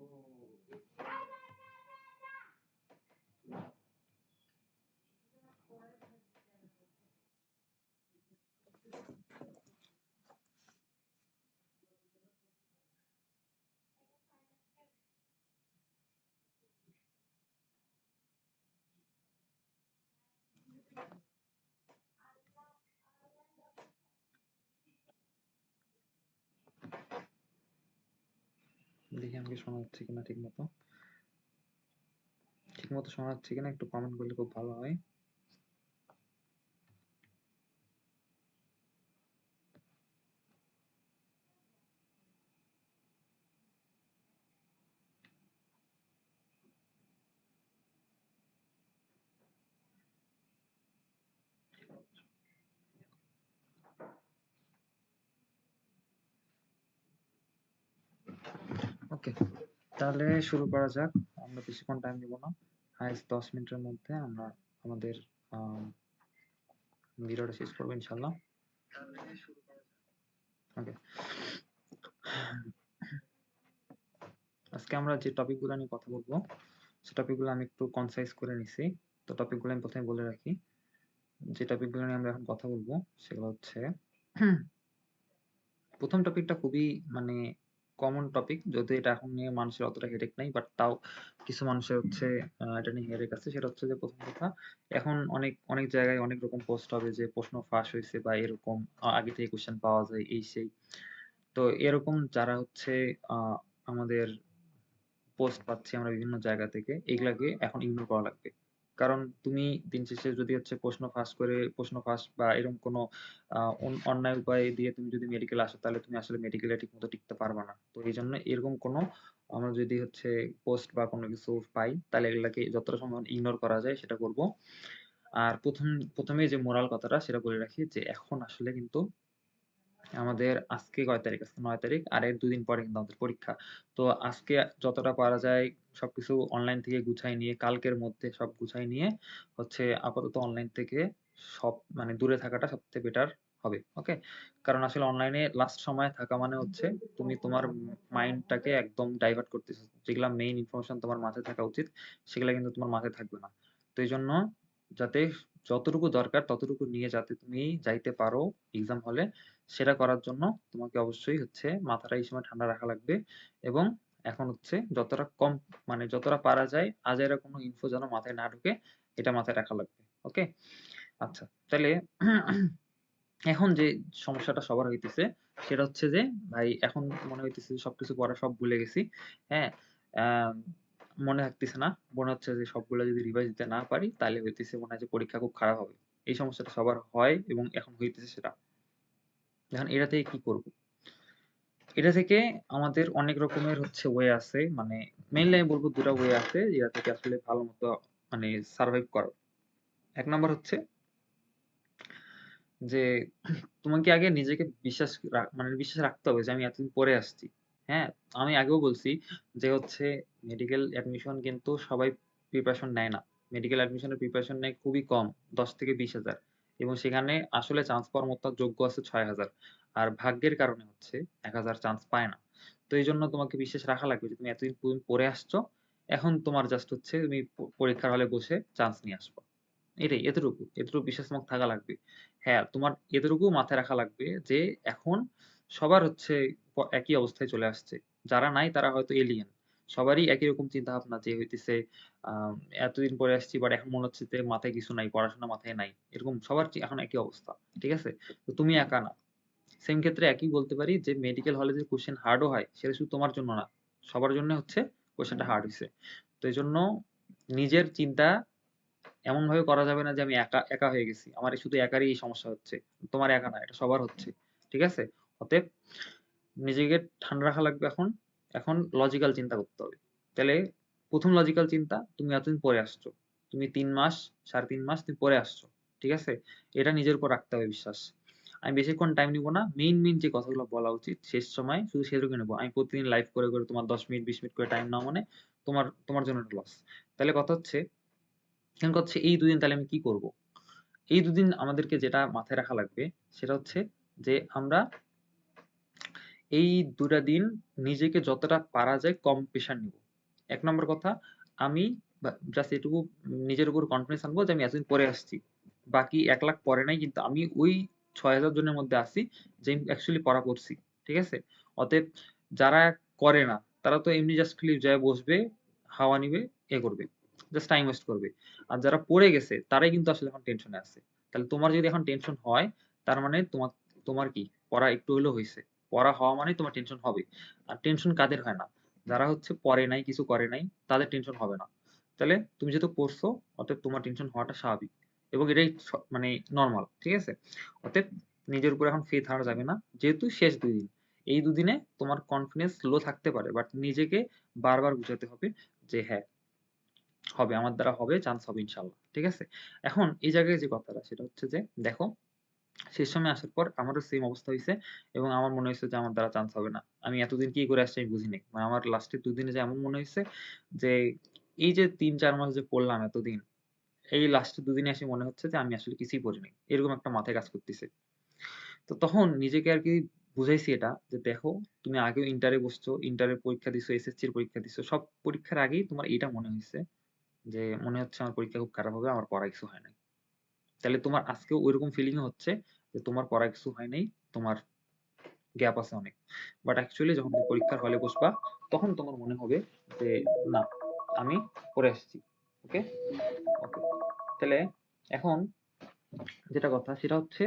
দেখি আমাকে শোনা যাচ্ছে কিনা ঠিক মতো ঠিক মতো শোনা যাচ্ছে কিনা একটু কমেন্ট করলে খুব ভালো হয়। ওকে তাহলে শুরু করা যাক। আমরা বেশিক্ষণ টাইম নিব না। হাইস্ট দশ মিনিটের মধ্যে আমরা আমাদের ভিডিওটা শেষ করব ইনশাল্লাহ ওকে আজকে আমরা যে টপিকগুলো নিয়ে কথা বলব, সে টপিকগুলো আমি একটু কনসাইজ করে নিছি। তো টপিকগুলো আমি প্রথমে বলে রাখি। যে টপিকগুলো নিয়ে আমরা এখন কথা বলব, সেগুলো হচ্ছে, প্রথম টপিকটা খুবই মানে কমন টপিক যদি এটা এখন নিয়ে মানুষের অতটা হেডেক নাই বাট তাও কিছু মানুষের হচ্ছে এটা নিয়ে হেডেক আছে। সেটা হচ্ছে যে প্রথম কথা, এখন অনেক অনেক জায়গায় অনেক রকম পোস্ট হবে যে প্রশ্ন ফাঁস হয়েছে বা এরকম আগে থেকে কোশ্চেন পাওয়া যায়, এই সেই। তো এরকম যারা হচ্ছে আমাদের পোস্ট পাচ্ছি আমরা বিভিন্ন জায়গা থেকে, এগুলাকে এখন ইগনোর করা লাগবে। কারণ তুমি দিন শেষে যদি হচ্ছে প্রশ্ন ফাঁস করে, প্রশ্ন ফাঁস বা এরকম কোনো অন্যায় উপায় দিয়ে তুমি যদি মেডিকেল আসো, তাহলে তুমি আসলে মেডিকেলে ঠিক মতো টিকতে পারবা না। তো এই জন্য এরকম কোনো আমরা যদি হচ্ছে পোস্ট বা কোনো কিছু পাই, তাহলে এগুলাকে যতটা সম্ভব ইগনোর করা যায়, সেটা করব। আর প্রথম, প্রথমে যে মোরাল কথাটা, সেটা বলে রাখি যে এখন আসলে কিন্তু আমাদের আজকে কয় তারিখ আজকে নয় তারিখ, আর এর দুদিন পরে কিন্তু আমাদের পরীক্ষা। তো আজকে যতটা পারা যায় সবকিছু অনলাইন থেকে গুছাই নিয়ে, কালকের মধ্যে সব গুছাই নিয়ে হচ্ছে আপাতত অনলাইন থেকে সব মানে দূরে থাকাটা সবথেকে বেটার হবে ওকে কারণ আসলে অনলাইনে লাস্ট সময় থাকা মানে হচ্ছে তুমি তোমার মাইন্ডটাকে একদম ডাইভার্ট করতেছো। যেগুলা মেইন ইনফরমেশন তোমার মাথায় থাকা উচিত, সেগুলা কিন্তু তোমার মাথায় থাকবে না। তো এই জন্য যাতে যতটুকু দরকার ততটুকু নিয়ে যাতে তুমি যাইতে পারো এক্সাম হলে সেটা করার জন্য তোমাকে অবশ্যই হচ্ছে মাথাটা এই সময় ঠান্ডা রাখা লাগবে এবং এখন হচ্ছে যতটা কম মানে যতটা পারা যায় আজাইরা কোনো ইনফো যেন মাথায় না ঢুকে এটা মাথায় রাখা লাগবে ওকে আচ্ছা তাহলে এখন যে সমস্যাটা সবার হইতেছে সেটা হচ্ছে যে, ভাই এখন মনে হইতেছে সবকিছু পড়া সব ভুলে গেছি হ্যাঁ? মনে থাকতেছে না। মনে হচ্ছে যে সবগুলো যদি রিভাইজ দিতে না পারি, তাহলে হইতেছে মনে হয় যে পরীক্ষা খুব খারাপ হবে। এই সমস্যাটা সবার হয় এবং এখন হইতেছে সেটা। এখন এটা থেকে কি করব? এটা থেকে আমাদের অনেক রকমের হচ্ছে ওয়ে আছে। মানে মেইনলি আমি বলব দুটা ওয়ে আছে যেটা থেকে আসলে ভালো মতো মানে সার্ভাইভ করার এক নাম্বার হচ্ছে যে তোমাকে আগে নিজেকে বিশ্বাস মানে বিশ্বাস রাখতে হবে যে আমি এতদিন পরে আসছি। হ্যাঁ আমি আগেও বলছি যে হচ্ছে মেডিকেল অ্যাডমিশন কিন্তু সবাই প্রিপারেশন নেয় না। মেডিকেল অ্যাডমিশনের প্রিপারেশন নেয় খুবই কম, দশ থেকে বিশ হাজার। এবং সেখানে আসলে চান্স পাওয়ার মতো যোগ্য আছে ছয় হাজার। আর ভাগ্যের কারণে হচ্ছে এক হাজার চান্স পায় না। তো এই জন্য তোমাকে বিশ্বাস রাখা লাগবে যে তুমি এতদিন পরে আসছো, এখন তোমার জাস্ট হচ্ছে তুমি পরীক্ষার হলে বসে চান্স নিয়ে আসব। এটাই, এতটুকু এতটুকু বিশ্বাস তোমাকে থাকা লাগবে। হ্যাঁ তোমার এতটুকু মাথায় রাখা লাগবে যে এখন সবার হচ্ছে একই অবস্থায় চলে আসছে। যারা নাই তারা হয়তো এলিয়েন সবারই একই রকম চিন্তা ভাবনা যে হইতেছে এতদিন পরে আসছি বাট এখন মনে হচ্ছে যে মাথায় কিছু নাই, পড়াশোনা মাথায় নাই। এরকম সবার এখন একই অবস্থা, ঠিক আছে? তো তুমি একা না। সেম ক্ষেত্রে একই বলতে পারি যে মেডিকেল হলে যে কোশ্চেন হার্ডও হয়, সেটা শুধু তোমার জন্য না, সবার জন্য হচ্ছে কোশ্চেনটা হার্ড হয়েছে তো এই জন্য নিজের চিন্তা এমন ভাবে করা যাবে না যে আমি একা একা হয়ে গেছি। আমার শুধু একারই সমস্যা হচ্ছে। তোমার একা না, এটা সবার হচ্ছে, ঠিক আছে? অতএব নিজেকে ঠান্ডা রাখা লাগবে এখন। এখন লজিক্যাল চিন্তা করতে হবে। তাহলে প্রথম লজিক্যাল চিন্তা, তুমি এতদিন পরে আসছো। তুমি তিন মাস, সাড়ে তিন মাস তুমি পরে আসছো, ঠিক আছে? এটা নিজের উপর রাখতে হবে বিশ্বাস। আমি বেশিক্ষণ টাইম নিব না। মেইন মেইন যে কথাগুলো বলা উচিত, শেষ সময় শুধু সেটুকু নেব। আমি প্রতিদিন লাইভ করে করে তোমার দশ মিনিট, বিশ মিনিট করে টাইম নাও মানে তোমার তোমার জন্য লস তাহলে কথা হচ্ছে, এখন কথা হচ্ছে এই দুদিন তাহলে আমি কি করব? এই দুদিন আমাদেরকে যেটা মাথায় রাখা লাগবে, সেটা হচ্ছে যে আমরা এই দুটা দিন নিজেকে যতটা পারা যায় কম প্রেশার নিব এক নম্বর কথা আমি জাস্ট এটুকু নিজের উপর কনফিডেন্স আনব যে আমি এতদিন পরে আসছি। বাকি এক লাখ পরে নাই কিন্তু আমি ওই ৬,০০০ জনের মধ্যে আছি যে অ্যাকচুয়ালি পড়া পড়ছি। ঠিক আছে? অতএব যারা করে না তারা তো এমনি জাস্ট খালি যায়া বসবে, হাওয়া নিবে, এ করবে। জাস্ট টাইম ওয়েস্ট করবে। আর যারা পড়ে গেছে তারাই কিন্তু আসলে এখন টেনশনে আছে। তাহলে তোমার যদি এখন টেনশন হয় তার মানে তোমার তোমার কি পড়া একটু হইলেও হইছে। পড়া হওয়া মানেই তোমার টেনশন হবে। আর টেনশন কাদের হয় না? যারা হচ্ছে পড়ে নাই, কিছু করে নাই তাদের টেনশন হবে না। তাহলে তুমি যেহেতু পড়ছো অতএব তোমার টেনশন হওয়াটা স্বাভাবিক। এবং এটাই মানে নরমাল। ঠিক আছে? অতএব নিজের উপর এখন ফেথ হারা যাবে না। যেহেতু শেষ ২ দিন। এই দুদিনে তোমার কনফিডেন্স লো থাকতে পারে। বাট নিজেকে বারবার বুঝাতে হবে যে হ্যাঁ, হবে আমার দ্বারা হবে, চান্স হবে ইনশাআল্লাহ। ঠিক আছে? এখন এই জায়গায় যে কথাটা সেটা হচ্ছে যে দেখো শেষ সময়ে আসার পর আমারও সেম অবস্থা হইছে এবং আমার মনে হইছে যে আমার দ্বারা চান্স হবে না। আমি এতদিন কি করে আসছি আমি বুঝি নাই। মানে আমার লাস্টের ২ দিনে যে এমন মনে হইছে যে এই যে ৩-৪ মাস যে পড়লাম এতদিন, এই লাস্টের ২ দিনে এসে মনে হচ্ছে যে আমি আসলে কিছুই পড়ি নাই। এরকম একটা মাথায় কাজ করতেছে। তো তখন নিজেকে আরকি বুঝাইছি এটা যে দেখো তুমি আগেও ইন্টারে বসছো, ইন্টারের পরীক্ষা দিছো, এসএসসির পরীক্ষা দিছো। সব পরীক্ষার আগেই তোমার এইটা মনে হয়েছে যে মনে হচ্ছে আমার পরীক্ষা খুব খারাপ হবে, আমার পড়া কিছু হয় নাই। তাইলে তোমার আজকেও ঐরকম ফিলিং হচ্ছে যে তোমার পড়া কিছু হয় নাই, তোমার গ্যাপ আছে অনেক। বাট অ্যাকচুয়ালি যখন তুমি পরীক্ষার হলে বসবা তখন তোমার মনে হবে যে না আমি পড়ে আসছি। ওকে? ওকে। তাহলে এখন যেটা কথা সেটা হচ্ছে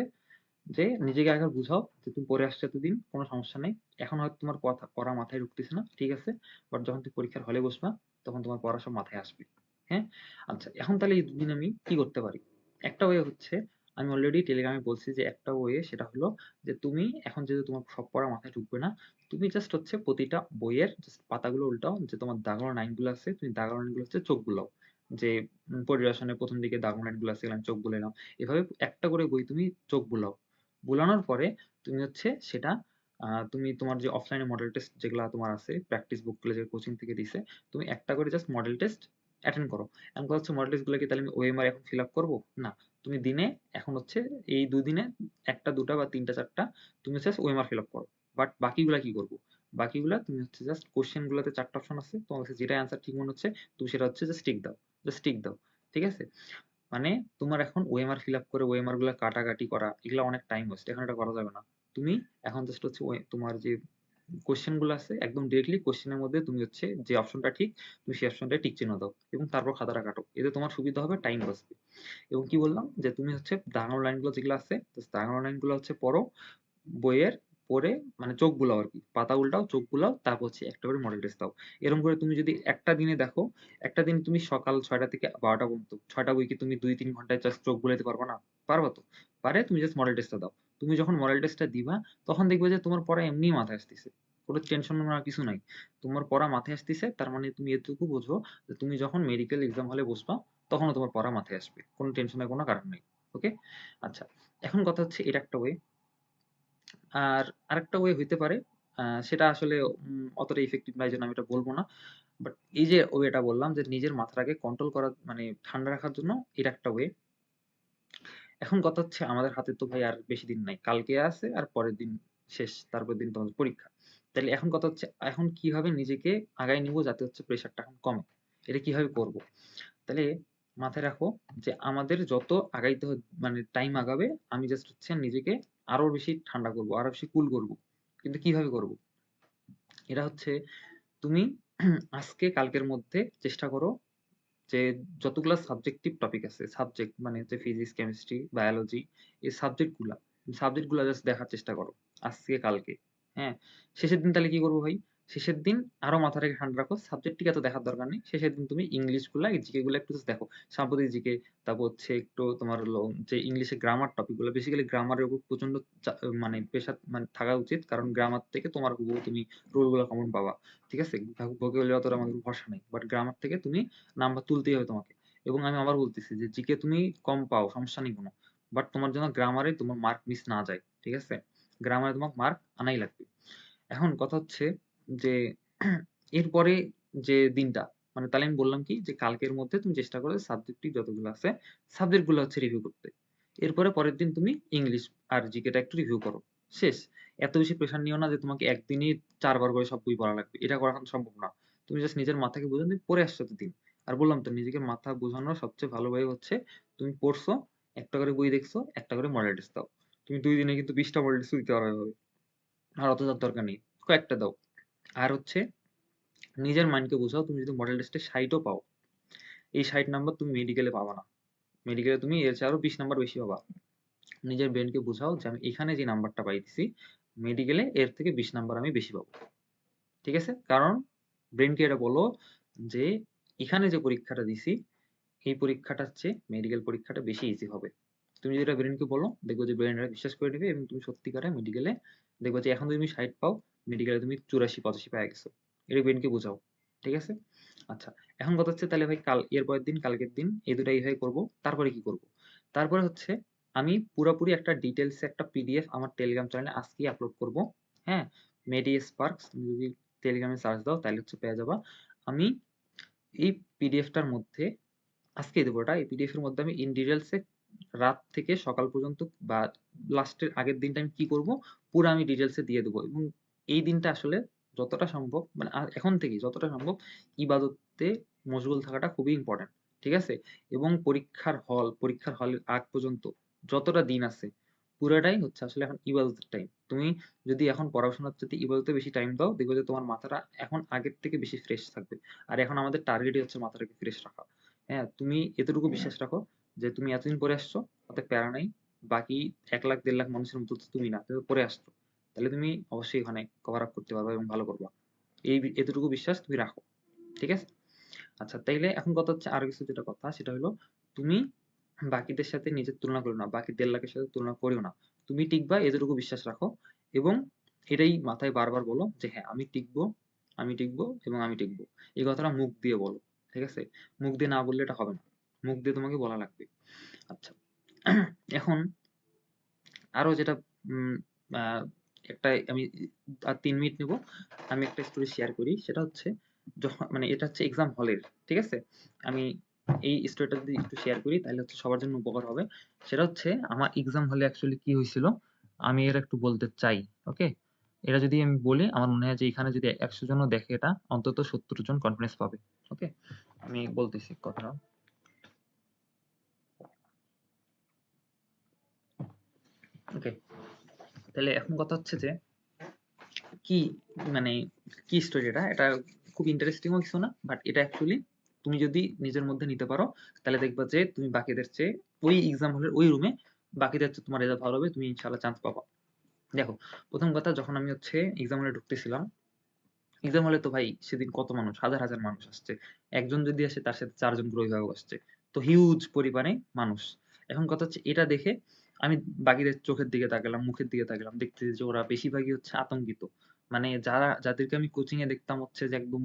যে নিজেকে আগে বুঝাও যে তুমি পড়ে আসছো এতদিন কোনো সমস্যা নেই। এখন হয়তো তোমার কথা পড়া মাথায় ঢুকতেছে না। ঠিক আছে? বাট যখন তুমি পরীক্ষার হলে বসবা তখন তোমার পড়া সব মাথায় আসবে। হ্যাঁ? আচ্ছা এখন তাহলে এই দুদিন আমি কি করতে পারি? একটা ওয়ে হচ্ছে আমি অলরেডি টেলিগ্রামে বলছি যে একটা ওয়ে সেটা হলো যে তুমি এখন যেহেতু তোমার সব পড়া মাথায় ঢুকবে না, তুমি জাস্ট হচ্ছে প্রতিটা বইয়ের জাস্ট পাতাগুলো উল্টাও যে তোমার দাগানো লাইনগুলো আছে তুমি দাগানো লাইনগুলো হচ্ছে চোখ বুলাও। যে পরিবেশনের ১ম দিকে দাগানো লাইনগুলো আছে চোখ বুলাইলাম। এভাবে একটা করে বই তুমি চোখ বুলাও। বুলানোর পরে তুমি হচ্ছে সেটা তুমি তোমার যে অফলাইনে মডেল টেস্ট যেগুলা তোমার আছে প্র্যাকটিস বুকগুলো যে কোচিং থেকে দিছে, তুমি একটা করে জাস্ট মডেল টেস্ট অ্যাটেন্ড করো। এখন কথা হচ্ছে মডেল টেস্টগুলো কি তাহলে আমি ওএমআর এখন ফিল আপ করব না। তুমি দিনে, এখন হচ্ছে এই ২ দিনে ১ টা ২ টা বা ৩ টা ৪ টা তুমি জাস্ট ওএমআর ফিল আপ করো। বাট বাকিগুলা কি করব বাকিগুলা তুমি হচ্ছে জাস্ট কোয়েশ্চেন গুলাতে ৪ টা অপশন আছে। তোমার কাছে যেটা অ্যান্সার ঠিক মনে হচ্ছে, তুমি সেটা হচ্ছে জাস্ট টিক দাও। জাস্ট টিক দাও। ঠিক আছে? মানে তোমার এখন ওএমআর ফিল আপ করে ওএমআরগুলা কাটাকাটি করা, এগুলো অনেক টাইম ওয়েস্ট। এখন এটা করা যাবে না। তুমি এখন জাস্ট হচ্ছে তোমার যে কোয়েশ্চেনগুলো আছে একদম ডিরেক্টলি কোয়েশ্চেনের মধ্যে তুমি হচ্ছে যে অপশনটা ঠিক তুমি সেই অপশনটায় টিক চিহ্ন দাও এবং তারপর খাতাটা কাটো। এতে তোমার সুবিধা হবে, টাইম বাঁচবে। এবং কি বললাম যে তুমি হচ্ছে দাগানো লাইনগুলো যেগুলো আছে দাগানো লাইনগুলো হচ্ছে পড়ো। বইয়ের পড়ে মানে চোখ বুলাও আরকি। পাতা উল্টাও, চোখ বুলাও তারপর হচ্ছে একটা করে মডেল টেস্ট দাও। এরকম করে তুমি যদি একটা দিনে দেখো, একটা দিন তুমি সকাল ছয়টা থেকে বারোটা পর্যন্ত ৬ টা বই কি তুমি ২-৩ ঘন্টায় জাস্ট চোখ বুলাইতে পারবা না? পারবা তো? পারে তুমি জাস্ট মডেল টেস্টটা দাও। তুমি যখন মডেল টেস্টটা দিবা তখন দেখবে যে তোমার পড়া এমনি মাথায় আসতেছে। কোন টেনশন নেওয়ার কিছু নাই। তোমার পড়া মাথায় আসতেছে, তার মানে তুমি এতটুকু বোঝো যে তুমি যখন মেডিকেল এক্সাম হলে বসবা, তখনও তোমার পড়া মাথায় আসবে। কোন টেনশনের কোন কারণ নেই। ওকে? আচ্ছা। এখন কথা হচ্ছে এটা একটা ওয়ে। আর আরেকটা ওয়ে হইতে পারে সেটা আসলে অতটা ইফেক্টিভ না এজন্য আমি এটা বলব না। বাট এই যে ওয়েটা বললাম যে নিজের মাথাটাকে কন্ট্রোল করা মানে ঠান্ডা রাখার জন্য এটা একটা ওয়ে। এখন কথা হচ্ছে আমাদের হাতে তো ভাই আর বেশি দিন নাই। কালকে আছে আর পরের দিন শেষ। তারপরের দিন তোমাদের পরীক্ষা। তাইলে এখন কথা হচ্ছে এখন কীভাবে নিজেকে আগায় নিবো যাতে হচ্ছে প্রেশারটা এখন কমে। এটা কীভাবে করব? তাহলে মাথায় রাখো যে আমাদের যত আগাইতে মানে টাইম আগাবে আমি জাস্ট হচ্ছে নিজেকে আরও বেশি ঠান্ডা করব, আরও বেশি কুল করব। কিন্তু কীভাবে করব? এটা হচ্ছে তুমি আজকে কালকের মধ্যে চেষ্টা করো যে যতগুলা সাবজেক্টিভ টপিক আছে, সাবজেক্ট মানে হচ্ছে ফিজিক্স, কেমিস্ট্রি, বায়োলজি এই সাবজেক্টগুলা, সাবজেক্টগুলা জাস্ট দেখার চেষ্টা করো। আজকে কালকে। হ্যাঁ? শেষের দিন তাহলে কি করব ভাই? শেষের দিন আরও মাথাটাকে ঠান্ডা রাখো। সাবজেক্টিক এত দেখার দরকার নেই। শেষের দিন তুমি ইংলিশগুলা, জিকে গুলা একটু দেখো। সাম্প্রতিক জিকে, তারপর হচ্ছে একটু তোমার যে ইংলিশে গ্রামার টপিকগুলো বেসিক্যালি গ্রামারের উপর প্রচণ্ড মানে প্রেশার মানে থাকা উচিত। কারণ গ্রামার থেকে তোমার হুবহু তুমি রুলগুলা কমন পাবা। ঠিক আছে? ভোকাবুলারি অতটা আমাদের ভরসা নাই। বাট গ্রামার থেকে তুমি নাম্বার তুলতেই হবে তোমাকে। এবং আমি আবার বলতেছি যে জিকে তুমি কম পাও, সমস্যা নেই কোনো বাট তোমার যেন গ্রামারে তোমার মার্ক মিস না যায়। ঠিক আছে? গ্রামারে তোমার মার্ক আনাই লাগবে। এখন কথা হচ্ছে যে এরপরে যে দিনটা মানে তাহলে আমি বললাম কি যে কালকের মধ্যে তুমি চেষ্টা করো সাবজেক্টিভ যতগুলো আছে সাবজেক্টগুলো হচ্ছে রিভিউ করতে। এরপরে পরের দিন তুমি ইংলিশ আর জিকেটা একটু রিভিউ করো। শেষ। এত বেশি প্রেশার নিও না যে তোমাকে একদিনই চারবার করে সব বই পড়া লাগবে। এটা করা সম্ভব না। তুমি জাস্ট নিজের মাথাকে বোঝাও তুমি পড়ে আসছো তো দিন আর বললাম তো নিজেকে মাথা বোঝানোর সবচেয়ে ভালো ওয়ে হচ্ছে তুমি পড়ছো, একটা করে বই দেখছ, একটা করে মডেল টেস্ট দাও। তুমি দুই দিনে কিন্তু বিশটা মডেল টেস্ট দিতে পারো এভাবে। আর অত যাওয়ার দরকার নেই। কয়েকটা দাও। আর হচ্ছে নিজের মাইন্ডকে বোঝাও তুমি যদি মডেল টেস্টে ৬০ ও পাও, এই ৬০ নাম্বার তুমি মেডিকেলে পাবা না। মেডিকেলে তুমি এর চেয়ে আরও ২০ নাম্বার বেশি পাবা। নিজের ব্রেনকে বোঝাও যে আমি এখানে যে নাম্বারটা পাইতেছি মেডিকেলে এর থেকে ২০ নাম্বার আমি বেশি পাবো। ঠিক আছে? কারণ ব্রেনকে এটা বলো যে এখানে যে পরীক্ষাটা দিছি এই পরীক্ষাটার চেয়ে মেডিকেল পরীক্ষাটা বেশি ইজি হবে। তুমি যেটা ব্রেনকে বলো দেখবে যে ব্রেইন এটা বিশ্বাস করে নেবে এবং তুমি সত্যিকারে মেডিকেলে দেখবে যে এখন তুমি ৬০ পাও মেডিকেলে তুমি ৮৪-৮৫ পেয়ে গেছো। এটা ব্রেইনকে বোঝাও। ঠিক আছে? আচ্ছা এখন কথা হচ্ছে তাহলে ভাই কাল, এর পরের দিন, কালকের দিন এই ২ টা এইভাবে করব। তারপরে কি করব? তারপরে হচ্ছে আমি পুরোপুরি একটা ডিটেইলস এ একটা পিডিএফ আমার টেলিগ্রাম চ্যানেলে আজকেই আপলোড করব। হ্যাঁ? মেডি স্পার্কস যদি টেলিগ্রামে সার্চ দাও, তাহলে হচ্ছে পেয়ে যাবা। আমি এই পিডিএফটার মধ্যে, আজকেই দেবো এটা। এই পিডিএফ এর মধ্যে আমি ইন ডিটেইলস এ রাত থেকে সকাল পর্যন্ত বা লাস্টের আগের দিনটা আমি কি করব পুরা আমি ডিটেইলস এ দিয়ে দেবো এবং এই দিনটা আসলে যতটা সম্ভব মানে এখন থেকেই যতটা সম্ভব ইবাদতে মশগুল থাকাটা খুবই ইম্পোর্টেন্ট। ঠিক আছে? এবং পরীক্ষার হল, পরীক্ষার হলের আগ পর্যন্ত যতটা দিন আছে পুরাটাই হচ্ছে আসলে এখন ইবাদতের টাইম। তুমি যদি এখন পড়াশোনার চাইতে ইবাদতে বেশি টাইম দাও দেখবে যে তোমার মাথাটা এখন আগের থেকে বেশি ফ্রেশ থাকবে। আর এখন আমাদের টার্গেটই হচ্ছে মাথাটাকে ফ্রেশ রাখা। হ্যাঁ? তুমি এতটুকু বিশ্বাস রাখো যে তুমি এতদিন পড়ে আসছো অতএব প্যারা নাই। বাকি ১ লাখ ১.৫ লাখ মানুষের মতো তুমি না। তুমি পড়ে আসছো। তাহলে তুমি অবশ্যই ওখানে কভার আপ করতে পারবা এবং ভালো করবা। এই এতটুকু বিশ্বাস তুমি রাখো। ঠিক আছে? আচ্ছা তাইলে এখন কথা হচ্ছে আরও কিছু যেটা কথা সেটা হলো তুমি বাকিদের সাথে নিজের তুলনা করো না। বাকি ১.৫ লাখের সাথে তুলনা করিও না। তুমি টিকবা এতটুকু বিশ্বাস রাখো এবং এটাই মাথায় বারবার বলো যে হ্যাঁ আমি টিকবো, আমি টিকবো এবং আমি টিকবো। এই কথাটা মুখ দিয়ে বলো। ঠিক আছে? মুখ দিয়ে না বললে এটা হবে না। মুখ দিয়ে তোমাকে বলা লাগবে। আচ্ছা এখন আরও যেটা একটা আমি, আর ৩ মিনিট নেব। আমি একটা স্টোরি শেয়ার করি। সেটা হচ্ছে যখন মানে এটা হচ্ছে এক্সাম হলের। ঠিক আছে? আমি এই স্টোরিটা যদি একটু শেয়ার করি, তাহলে হচ্ছে সবার জন্য উপকার হবে। সেটা হচ্ছে আমার এক্সাম হলে অ্যাকচুয়ালি কি হয়েছিল, আমি এটা একটু বলতে চাই। ওকে? এটা যদি আমি বলি, আমার মনে হয় যে এখানে যদি ১০০ জনও দেখে এটা, অন্তত ৭০ জন কনফিডেন্স পাবে। ওকে? আমি বলতেছি কথাটা। ওকে। তাহলে এখন কথা হচ্ছে যে কি মানে কি স্টোরি এটা? খুব ইন্টারেস্টিং কিছু না। বাট এটা অ্যাকচুয়ালি তুমি যদি নিজের মধ্যে নিতে পারো তাহলে দেখবা যে তুমি বাকিদের চেয়ে ওই এক্সাম হলের ওই রুমে বাকিদের চেয়ে তোমার রেজাল্ট ভালো হবে। তুমি ইনশাআল্লাহ চান্স পাবা। দেখো, ১ম কথা যখন আমি হচ্ছে এক্সাম হলে ঢুকতেছিলাম, এক্সাম হলে তো ভাই সেদিন কত মানুষ? হাজার, হাজার মানুষ আসছে। একজন যদি আসে তার সাথে ৪ জন করে অভিভাবক আসছে। তো হিউজ পরিমাণে মানুষ। এখন কথা হচ্ছে এটা দেখে আমি বাকিদের চোখের দিকে তাকালাম, মুখের দিকে তাকালাম। দেখতেছি যে ওরা বেশিরভাগই হচ্ছে আতঙ্কিত। মানে যারা যাদেরকে আমি কোচিং এ দেখতাম হচ্ছে যে একদম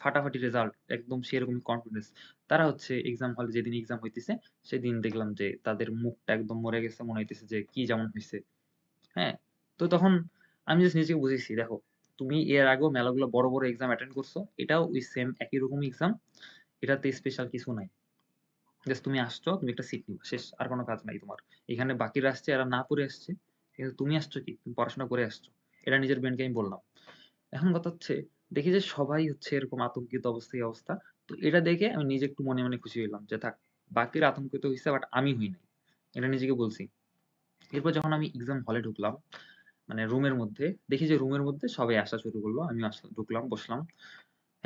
ফাটাফাটি রেজাল্ট, একদম সেরকমই কনফিডেন্স। তারা হচ্ছে এক্সাম হলে যেদিন এক্সাম হইতেছে সেদিন দেখলাম যে তাদের মুখটা একদম মরে গেছে। মনে হইতেছে যে কি যেমন হইছে। হ্যাঁ? তো তখন আমি জাস্ট নিজেকে বুঝাইছি দেখো, তুমি এর আগেও মেলাগুলো বড়, বড় এক্সাম অ্যাটেন্ড করছ। এটাও ওই সেম একই রকমই এক্সাম। এটাতে স্পেশাল কিছু নাই। জাস্ট তুমি আসছো, তুমি একটা সিট নিবা। শেষ। আর কোন কাজ নাই তোমার। এখানে বাকিরা আসছে এরা না পড়ে আসছে। কিন্তু তুমি আসছো কি? তুমি পড়াশোনা করে আসছো। এটা নিজের ব্রেইনকে আমি বললাম। এখন কথা হচ্ছে দেখি যে সবাই হচ্ছে এরকম আতঙ্কিত অবস্থা এই অবস্থা। তো এটা দেখে আমি নিজে একটু মনে, মনে খুশি হইলাম যে থাক বাকিরা আতঙ্কিত হইছে বাট আমি হই নাই। এটা নিজেকে বলছি। এরপর যখন আমি এক্সাম হলে ঢুকলাম, মানে রুমের মধ্যে দেখি যে রুমের মধ্যে সবাই আসা শুরু করল। আসলাম ঢুকলাম, বসলাম।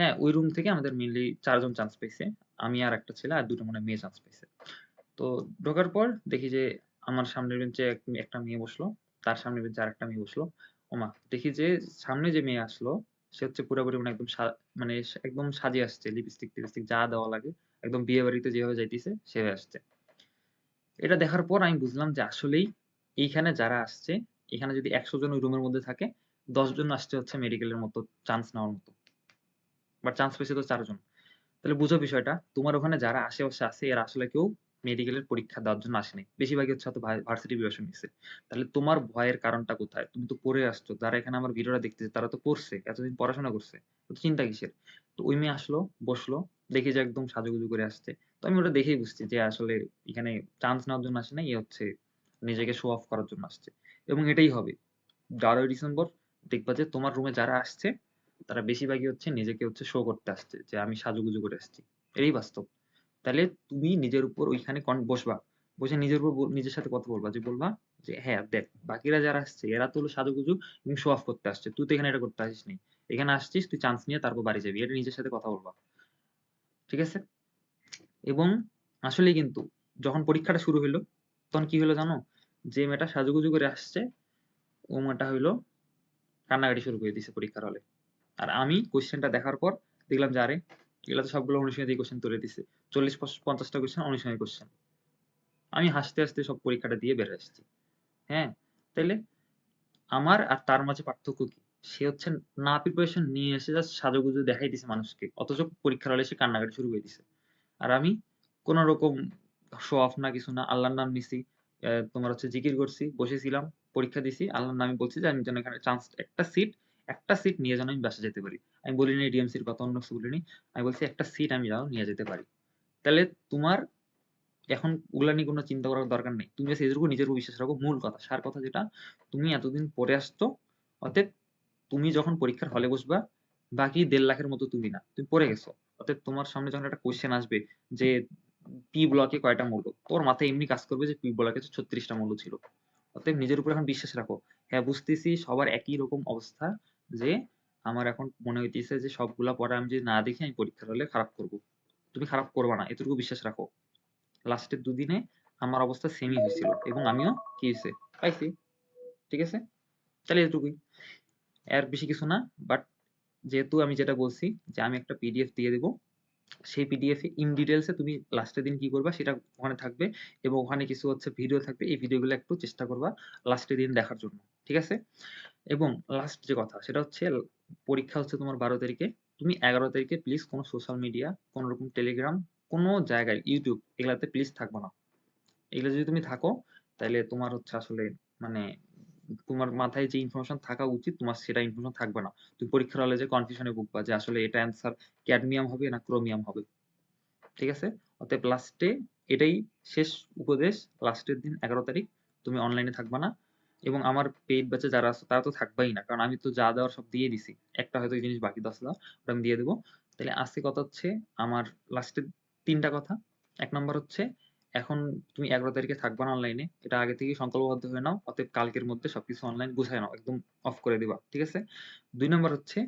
হ্যাঁ, ওই রুম থেকে আমাদের মেইনলি ৪ জন চান্স পাইছে। আমি আর একটা ছেলে আর ২ টা মনে মেয়ে চান্স পাইছে। তো ঢোকার পর দেখি যে আমার সামনের বেঞ্চে এক একটা মেয়ে বসল। তার সামনের বেঞ্চে আরেকটা মেয়ে বসল। ওমা! দেখি যে সামনে যে মেয়ে আসলো সে হচ্ছে পুরাপুরি মানে একদম মানে একদম সাজে আসছে। লিপস্টিক-টিপস্টিক যা দেওয়া লাগে। একদম বিয়ে বাড়িতে যেভাবে যাইতেছে সেভাবে আসছে। এটা দেখার পর আমি বুঝলাম যে আসলেই এইখানে যারা আসছে, এখানে যদি ১০০ জন ওই রুমের মধ্যে থাকে, ১০ জন আসছে হচ্ছে মেডিকেলের মতো চান্স নেওয়ার মতো। বাট চান্স পেয়েছে তো ৪ জন। তাহলে বুঝো বিষয়টা। তোমার ওখানে যারা আশেপাশে আছে এরা আসলে কেউ মেডিকেলের পরীক্ষা দেওয়ার জন্য আসে নাই। বেশিরভাগই হচ্ছে হয়তো ভার্সিটি প্রিপারেশন নিছে। তাহলে তোমার ভয়ের কারণটা কোথায়? তুমি তো পড়ে আসছো। যারা এখানে আমার ভিডিওটা দেখতেছে তারা তো পড়ছে। এতদিন পড়াশোনা করছে। তো চিন্তা কিসের? তো ওই মেয়ে আসলো, বসল। দেখি যে একদম সাজুগুজু করে আসছে। তো আমি ওটা দেখেই বুঝছি যে আসলে এখানে চান্স নেওয়ার জন্য আসে নাই। এ হচ্ছে নিজেকে শো অফ করার জন্য আসছে। এবং এটাই হবে। বারোই ডিসেম্বর দেখবা যে তোমার রুমে যারা আসছে তারা বেশিরভাগই হচ্ছে নিজেকে হচ্ছে শো করতে আসছে, যে আমি সাজুগুজু করে আসছি এটাই বাস্তব। তাহলে তুমি নিজের উপর ওইখানে বসবা। বসে নিজের উপর নিজের সাথে কথা বলবা, যে বলবা যে হ্যাঁ দেখ, বাকিরা যারা আসছে, এরা তো হলো সাজুগুজু এবং শো অফ করতে আসছে। তুই তো এখানে এটা করতে আসিস নি এখানে আসছিস, তুই চান্স নিয়ে তারপর বাড়ি যাবি। এটা নিজের সাথে কথা বলবা। ঠিক আছে? এবং আসলে কিন্তু যখন পরীক্ষাটা শুরু হইল, তখন কি হলো জানো? যে মেয়েটা সাজুগুজু করে আসছে, ও মেয়েটা হইল কান্নাকাটি শুরু করে দিছে পরীক্ষার হলে। আর আমি কোশ্চেনটা দেখার পর দেখলাম যে, আরে, এগুলো তো সবগুলো অনুশীলনী কোশ্চেন তুলে দিছে। চল্লিশ পঞ্চাশটা কোশ্চেন অনুশীলনী কোশ্চেন আমি হাসতে হাসতে সব পরীক্ষাটা দিয়ে বের আসছি। হ্যাঁ তাইলে আমার আর তার মাঝে পার্থক্য কি? সে হচ্ছে না প্রিপারেশন নিয়ে এসে জাস্ট সাজুগুজু দেখাই দিছে মানুষকে, অথচ পরীক্ষার হলে সে কান্নাকাটি শুরু করে দিছে। আর আমি কোন রকম শো অফ না কিছু না, আল্লাহর নাম নিছি তোমার হচ্ছে জিকির করছি, বসেছিলাম, পরীক্ষা দিছি, আল্লাহর নামে বলছি যে, আমি যেন এখানে চান্স একটা সিট একটা সিট নিয়ে যেন আমি বাসা যেতে পারি। আমি বলি বলিনি ডিএমসির কথা, অন্য কিছু বলিনি। আমি বলছি, একটা সিট আমি যেন নিয়ে যেতে পারি। তাহলে তোমার এখন ওগুলা নিয়ে কোনো চিন্তা করার দরকার নেই। তুমি জাস্ট এটুকু নিজের উপর বিশ্বাস রাখো, মূল কথা, সার কথা যেটা, তুমি এতদিন পরে আসতো অতএব তুমি যখন পরীক্ষার হলে বসবা, বাকি দেড় লাখের মতো তুমি না, তুমি পড়ে গেছো। অতএব তোমার সামনে যখন একটা কোয়েশ্চেন আসবে যে পি ব্লকে কয়টা মূল্য তোর মাথায় এমনি কাজ করবে যে পি ব্লকে ছত্রিশটা মূল্য ছিল। অতএব নিজের উপর এখন বিশ্বাস রাখো। হ্যাঁ বুঝতেছি সবার একই রকম অবস্থা যে আমার এখন মনে হইতেছে যে সবগুলা পড়া আমি যদি না দেখি আমি পরীক্ষার হলে খারাপ করব। তুমি খারাপ করবা না, এতটুকু বিশ্বাস রাখো। লাস্টের দুদিনে আমার অবস্থা সেমই হয়েছিল এবং আমিও কি হয়েছে পাইছি। ঠিক আছে? তাহলে এটুকুই। এর বেশি কিছু না বাট যেহেতু আমি যেটা বলছি যে আমি একটা পিডিএফ দিয়ে দেবো, সেই পিডিএফ ইন ডিটেলসে তুমি লাস্টের দিন কি করবা সেটা ওখানে থাকবে এবং ওখানে কিছু হচ্ছে ভিডিও থাকবে, এই ভিডিওগুলো একটু চেষ্টা করবা লাস্টের দিন দেখার জন্য। ঠিক আছে? এবং লাস্ট যে কথা, সেটা হচ্ছে পরীক্ষা হচ্ছে তোমার বারো তারিখে। তুমি এগারো তারিখে প্লিজ কোনো সোশ্যাল মিডিয়া কোনো রকম টেলিগ্রাম কোনো জায়গায় ইউটিউব এগুলাতে প্লিজ থাকব না। এগুলো যদি তুমি থাকো তাহলে তোমার হচ্ছে আসলে মানে তোমার মাথায় যে ইনফরমেশন থাকা উচিত, তোমার সেটা ইনফরমেশন থাকবে না। তুমি পরীক্ষার হলে যে কনফিউশনে ভুগবা, যে আসলে এটা অ্যান্সার ক্যাডমিয়াম হবে না ক্রোমিয়াম হবে। ঠিক আছে? অতএব লাস্টে এটাই শেষ উপদেশ। লাস্টের দিন এগারো তারিখ, তুমি অনলাইনে থাকবা না। এবং আমার পেইড ব্যাচে যারা আছে, তারা তো থাকবেই না। কারণ আমি তো যা দেওয়ার সব দিয়ে দিছি। একটা হয়তো জিনিস বাকি দশ হাজার ওটা আমি দিয়ে দেবো। তাহলে আজকে কথা হচ্ছে আমার লাস্টের তিনটা কথা। এক নম্বর হচ্ছে, এখন তুমি এগারো তারিখে থাকবা না অনলাইনে এটা আগে থেকেই সংকল্পবদ্ধ হয়ে নাও। অতএব কালকের মধ্যে সবকিছু অনলাইন গুছায় নাও, একদম অফ করে দিবা, ঠিক আছে? দুই নম্বর হচ্ছে,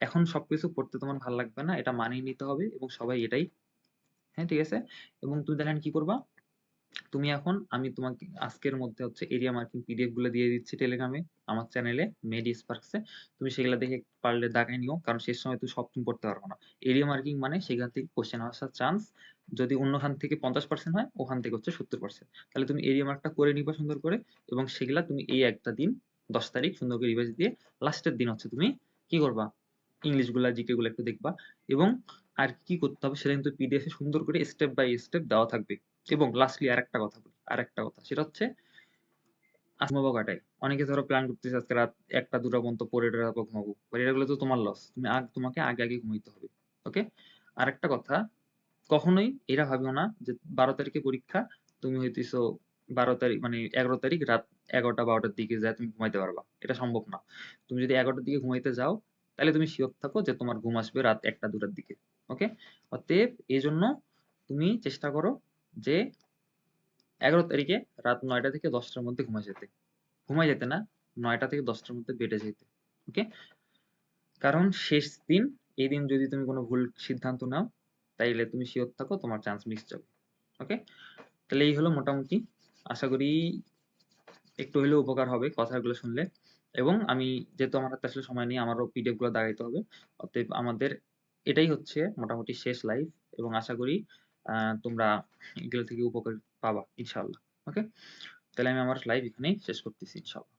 এখন সবকিছু পড়তে তোমার ভালো লাগবে না, এটা মানিয়ে নিতে হবে এবং সবাই এটাই হ্যাঁ ঠিক আছে? এবং তুমি দেখেন কি করবা? তুমি এখন, আমি তোমাকে আজকের মধ্যে হচ্ছে এরিয়া মার্কিং পিডিএফগুলো দিয়ে দিচ্ছি টেলিগ্রামে আমার চ্যানেলে মেডি স্পার্কসে তুমি সেগুলো দেখে পারলে দাগাই নিও, কারণ শেষ সময় তুমি সব তুমি পড়তে পারব না। এরিয়া মার্কিং মানে সেখান থেকে কোশ্চেন আসার চান্স যদি অন্যখান থেকে পঞ্চাশ পার্সেন্ট হয়, ওখান থেকে হচ্ছে সত্তর পার্সেন্ট তাহলে তুমি এরিয়া মার্কটা করে নিবা সুন্দর করে, এবং সেগুলা তুমি এই একটা দিন, দশ তারিখ, সুন্দর করে রিভাইজ দিয়ে লাস্টের দিন হচ্ছে তুমি কি করবা? ইংলিশগুলা জিকে গুলো একটু দেখবা। এবং আর কি করতে হবে সেটা কিন্তু পিডিএফ এ সুন্দর করে স্টেপ বাই স্টেপ দেওয়া থাকবে। এবং লাস্টলি আর একটা কথা বলি আর একটা কথা, সেটা হচ্ছে ঘুমাবো কাটাই অনেকে ধরো প্ল্যান করতেছে আজকে রাত একটা দুটা পর্যন্ত পরে তারপর ঘুমাবো। এটা গুলো তো তোমার লস তুমি আগ, তোমাকে আগে আগে ঘুমাইতে হবে ওকে আর একটা কথা, কখনোই এরা ভাবিও না যে বারো তারিখে পরীক্ষা, তুমি হইতেছো বারো তারিখ মানে এগারো তারিখ রাত এগারোটা বারোটার দিকে যায়, তুমি ঘুমাইতে পারবা। এটা সম্ভব না। তুমি যদি এগারোটার দিকে ঘুমাইতে যাও, তাহলে তুমি শিওর থাকো যে তোমার ঘুম আসবে রাত একটা দুটার দিকে ওকে অতএব এই জন্য তুমি চেষ্টা করো যে এগারো তারিখে রাত নয়টা থেকে দশটার মধ্যে ঘুমাই যেতে। ঘুমাই যেতে না, নয়টা থেকে দশটার মধ্যে বেডে যেতে। ওকে কারণ শেষ দিন, এই দিন যদি তুমি কোনো ভুল সিদ্ধান্ত নাও, তাইলে তুমি শিওর থাকো তোমার চান্স মিস যাবে। ওকে তাহলে এই হলো মোটামুটি। আশা করি একটু হলেও উপকার হবে কথাগুলো শুনলে। এবং আমি যেহেতু আমার হাতে আসলে সময় নেই, আমারও পিডিএফগুলো দাগাইতে হবে। অতএব আমাদের এটাই হচ্ছে মোটামুটি শেষ লাইভ এবং আশা করি তোমরা এগুলো থেকে উপকার পাবা ইনশাল্লাহ ওকে তাহলে আমি আমার লাইভ এখানেই শেষ করতেছি ইনশাল্লাহ